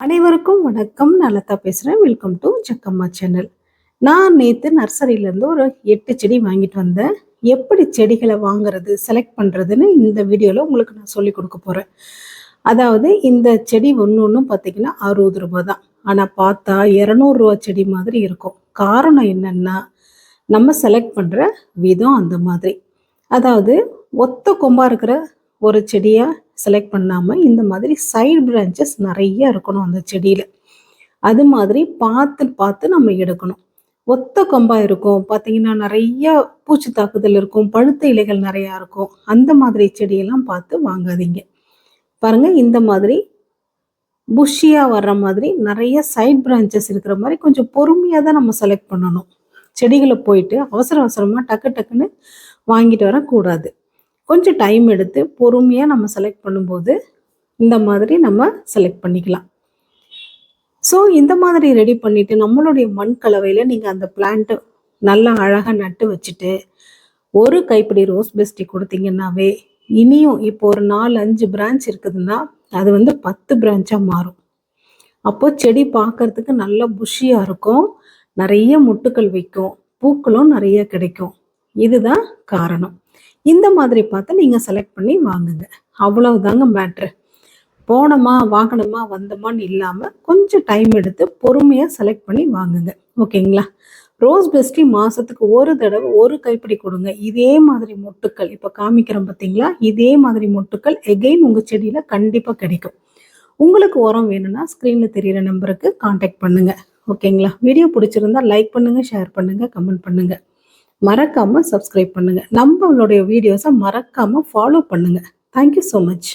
அனைவருக்கும் வணக்கம். நல்லதா பேசுகிறேன் வெல்கம் டு ஜக்கம்மா சேனல் நான் நேற்று நர்சரியிலேருந்து ஒரு எட்டு செடி வாங்கிட்டு வந்தேன். எப்படி செடிகளை வாங்குறது செலக்ட் பண்ணுறதுன்னு இந்த வீடியோவில் உங்களுக்கு நான் சொல்லி கொடுக்க போகிறேன் அதாவது இந்த செடி ஒன்று ஒன்றும் பார்த்தீங்கன்னா அறுபது ரூபா தான் ஆனால் பார்த்தா இரநூறுவா செடி மாதிரி இருக்கும். காரணம் என்னென்னா நம்ம செலக்ட் பண்ணுற விதம் அந்த மாதிரி. அதாவது ஒத்த கொம்பாக இருக்கிற ஒரு செடியை செலக்ட் பண்ணாமல் இந்த மாதிரி சைடு பிரான்ச்சஸ் நிறைய இருக்கணும் அந்த செடியில். அது மாதிரி பார்த்து பார்த்து நம்ம எடுக்கணும். ஒத்த கொம்பாக இருக்கும். பார்த்தீங்கன்னா நிறைய பூச்சி தாக்குதல் இருக்கும். பழுத்த இலைகள் நிறையா இருக்கும். அந்த மாதிரி செடியெல்லாம் பார்த்து வாங்காதீங்க. பாருங்கள் இந்த மாதிரி புஷ்ஷியாக வர்ற மாதிரி நிறைய சைட் பிரான்ச்சஸ் இருக்கிற மாதிரி கொஞ்சம் பொறுமையாக தான் நம்ம செலக்ட் பண்ணணும். செடிகளை போயிட்டு அவசர அவசரமாக டக்கு டக்குன்னு வாங்கிட்டு வரக்கூடாது. கொஞ்சம் டைம் எடுத்து பொறுமையாக நம்ம செலக்ட் பண்ணும்போது இந்த மாதிரி நம்ம செலக்ட் பண்ணிக்கலாம். ஸோ இந்த மாதிரி ரெடி பண்ணிவிட்டு நம்மளுடைய மண் கலவையில் நீங்கள் அந்த பிளான்ட்டு நல்லா அழகாக நட்டு வச்சுட்டு ஒரு கைப்பிடி ரோஸ் பெஸ்டி கொடுத்தீங்கன்னாவே இனியும் இப்போ ஒரு நாலு அஞ்சு பிரான்ச் இருக்குதுன்னா அது வந்து பத்து பிரான்ச்சாக மாறும். அப்போது செடி பார்க்கறதுக்கு நல்லா புஷியாக இருக்கும். நிறைய முட்டுக்கள் வைக்கும். பூக்களும் நிறைய கிடைக்கும். இதுதான் காரணம். இந்த மாதிரி பார்த்து நீங்கள் செலக்ட் பண்ணி வாங்குங்க. அவ்வளவுதாங்க மேட்ரு போனோமா வாங்கணுமா வந்தோமான்னு இல்லாமல் கொஞ்சம் டைம் எடுத்து பொறுமையாக செலக்ட் பண்ணி வாங்குங்க. ஓகேங்களா? ரோஸ் பெஸ்டி மாதத்துக்கு ஒரு தடவை ஒரு கைப்பிடி கொடுங்க. இதே மாதிரி மொட்டுக்கள் இப்போ காமிக்கிறோம் பார்த்தீங்களா? இதே மாதிரி மொட்டுக்கள் எகெயின் உங்கள் செடியில் கண்டிப்பாக கிடைக்கும். உங்களுக்கு உரம் வேணும்னா ஸ்க்ரீனில் தெரிகிற நம்பருக்கு காண்டாக்ட் பண்ணுங்கள் ஓகேங்களா? வீடியோ பிடிச்சிருந்தா லைக் பண்ணுங்கள் ஷேர் பண்ணுங்கள் கமெண்ட் பண்ணுங்கள் மறக்காமல் சப்ஸ்கிரைப் பண்ணுங்கள் நம்மளுடைய வீடியோஸை மறக்காமல் ஃபாலோ பண்ணுங்கள் தேங்க்யூ ஸோ மச்